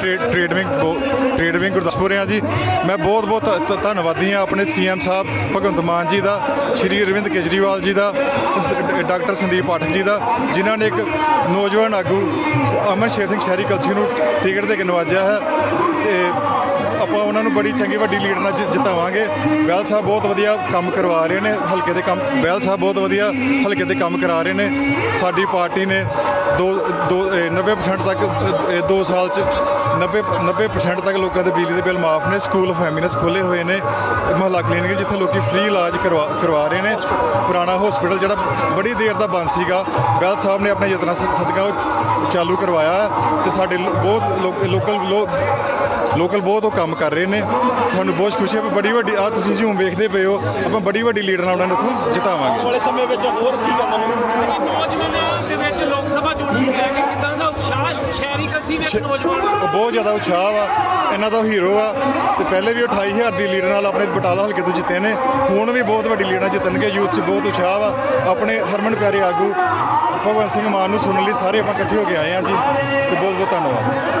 Trade trade wing ਬੋ- trade wing Gurdaspur ਆ ਜੀ। ਮੈਂ ਬਹੁਤ ਬਹੁਤ ਧੰਨਵਾਦੀ ਹਾਂ ਆਪਣੇ ਸੀਐਮ ਸਾਹਿਬ, ਭਗਵੰਤ ਮਾਨ ਜੀ ਦਾ, ਸ਼੍ਰੀ ਅਰਵਿੰਦ ਕੇਜਰੀਵਾਲ ਜੀ ਦਾ ਡਾਕਟਰ ਸੰਦੀਪ ਪਾਠਕ ਜੀ ਦਾ, ਜਿਨ੍ਹਾਂ ਨੇ ਇੱਕ ਨੌਜਵਾਨ ਆਗੂ ਅਮਨ ਸ਼ੇਰ ਸਿੰਘ ਸ਼ਹਿਰੀ ਕਲਸੀ ਨੂੰ ਟਿਕਟ ਦੇ ਕੇ ਨਵਾਜਿਆ ਹੈ। ਤੇ ਆਪਾਂ ਉਹਨਾਂ ਨੂੰ ਬੜੀ ਚੰਗੀ ਵੱਡੀ ਲੀਡ ਨਾਲ ਜਿਤਾਵਾਂਗੇ। ਬੈਲ ਸਾਹਿਬ ਬਹੁਤ ਵਧੀਆ ਕੰਮ ਕਰਵਾ ਰਹੇ ਨੇ, ਹਲਕੇ ਦੇ ਕੰਮ ਬੈਲ ਸਾਹਿਬ ਬਹੁਤ ਵਧੀਆ ਹਲਕੇ ਦੇ ਕੰਮ ਕਰਾ ਰਹੇ ਨੇ। ਸਾਡੀ ਪਾਰਟੀ ਨੇ ਦੋ ਦੋ, ਇਹ 90% ਤੱਕ 2 ਸਾਲ ਚ 90 90% ਤੱਕ ਲੋਕਾਂ ਦੇ ਬਿਜਲੀ ਦੇ ਬਿੱਲ ਮਾਫ ਨੇ ਸਕੂਲ ਆਫ ਫੈਮਿਨਸ ਖੋਲੇ ਹੋਏ ਨੇ, ਮਹੱਲਾ ਕਲੀਨਿਕ ਜਿੱਥੇ ਲੋਕੀ ਫ੍ਰੀ ਇਲਾਜ ਕਰਵਾ ਕਰਵਾ ਰਹੇ ਨੇ, ਪੁਰਾਣਾ ਹਸਪੀਟਲ ਜਿਹੜਾ ਬੜੀ ਦੇਰ ਦਾ ਬੰਦ ਸੀਗਾ, ਬੈਲ ਸਾਹਿਬ ਨੇ ਆਪਣੇ ਯਤਨਾਂ ਸਦ- ਸਦਕਾ ਉਹ ਚਾਲੂ ਕਰਵਾਇਆ ਹੈ ਤੇ ਸਾਡੇ ਲੋ- ਬਹੁਤ ਲੋਕ- ਲੋਕਲ ਲੋ- ਲੋਕਲ ਬਹੁਤ ਉਹ ਕੰਮ ਕਰ ਰਹੇ ਨੇ, ਸਾਨੂੰ ਬਹੁਤ ਖੁਸ਼ੀ ਹੈ ਵੀ ਬੜੀ ਵੱਡੀ ਆ ਤੁਸੀਂ ਹੁਣ ਵੇਖਦੇ ਪਏ ਹੋ, ਆਪਾਂ ਬੜੀ ਵੱਡੀ ਲੀਡਰ ਨਾਲ ਉਹਨਾਂ ਨੂੰ ਉੱਥੋਂ ਜਿਤਾਵਾਂਗੇ। ਵਾਲੇ ਸਮੇਂ ਵਿੱਚ ਹੋਰ ਕੀ ਕਰਨਾ ਉਹ ਬਹੁਤ ਜ਼ਿਆਦਾ ਉਤਸ਼ਾਹ ਵਾ ਇਹਨਾਂ ਦਾ ਹੀਰੋ ਆ, ਤੇ ਪਹਿਲੇ ਵੀ 28000 ਦੀ ਲੀਡਰ ਨਾਲ ਆਪਣੇ ਬਟਾਲਾ ਹਲਕੇ ਤੋਂ ਜਿੱਤੇ ਨੇ, ਹੁਣ ਵੀ ਬਹੁਤ ਵੱਡੀ ਲੀਡਰਾਂ ਜਿੱਤਣਗੇ ਯੂਥ 'ਚ ਬਹੁਤ ਉਤਸ਼ਾਹ ਵਾ ਆਪਣੇ ਹਰਮਨ ਪਿਆਰੇ ਆਗੂ ਭਗਵੰਤ ਸਿੰਘ ਮਾਨ ਨੂੰ ਸੁਣਨ ਲਈ ਸਾਰੇ ਆਪਾਂ ਇਕੱਠੇ ਹੋ ਕੇ ਆਏ ਹਾਂ ਜੀ, ਤੇ ਬਹੁਤ ਬਹੁਤ ਧੰਨਵਾਦ।